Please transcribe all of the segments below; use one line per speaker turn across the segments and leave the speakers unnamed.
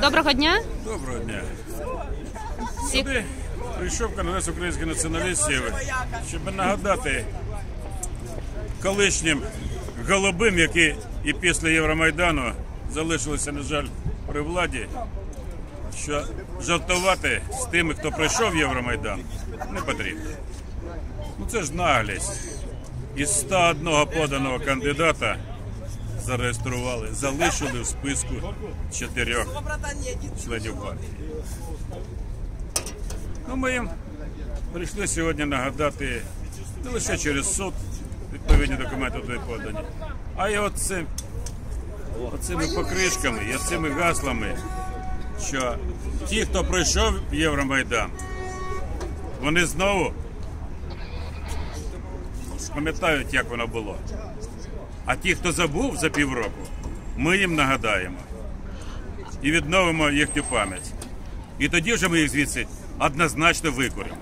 Доброго дня.
Доброго дня. Сюди прийшов Конгрес українських націоналістів, щоб нагадати колишнім голубим, які і після Євромайдану залишилися, на жаль, при владі, що жартувати з тими, хто пройшов Євромайдан, не потрібно. Ну це ж наглість. Із 101 поданого кандидата зареєстрували, залишили в списку чотирьох членів партії. Ну, ми їм прийшли сьогодні нагадати не лише через суд відповідні документи туди подані, а й оцим, оцими покришками і оцими гаслами, що ті, хто пройшов Євромайдан, вони знову пам'ятають, як воно було. А ті, хто забув за півроку, ми їм нагадаємо і відновимо їхню пам'ять. І тоді вже ми їх звідси однозначно викоримо.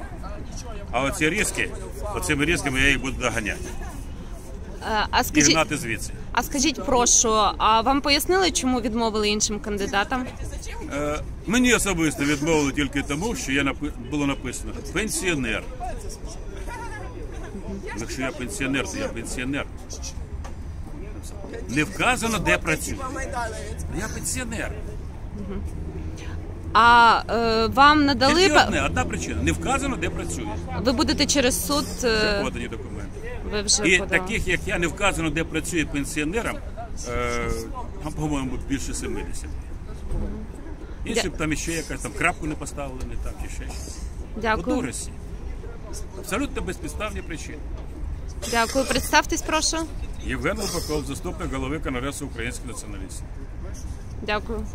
А оці різки, оцими різками я їх буду доганяти
Е, а
і гнати звідси.
а скажіть, прошу, а вам пояснили, чому відмовили іншим кандидатам?
Е, мені особисто відмовили тільки тому, що я напи... було написано пенсіонер. Якщо я пенсіонер, то я пенсіонер. Не вказано, де працюю. Я пенсіонер.
А е, вам надали
Тільки одне, одна причина. Не вказано, де працюю.
ви будете через суд? е,
Подані документи.
Ви вже
І
подали.
таких, як я, не вказано, де працює пенсіонерам, е, там, по-моєму, більше 70. І
Дя-
щоб там ще якась там крапку не поставили, не так, чи ще щось.
Дякую.
Дурості. Абсолютно безпідставні причини.
Дякую. Представтесь, прошу.
Євген Лупаков, заступник голови Конгресу українських націоналістів.
Дякую.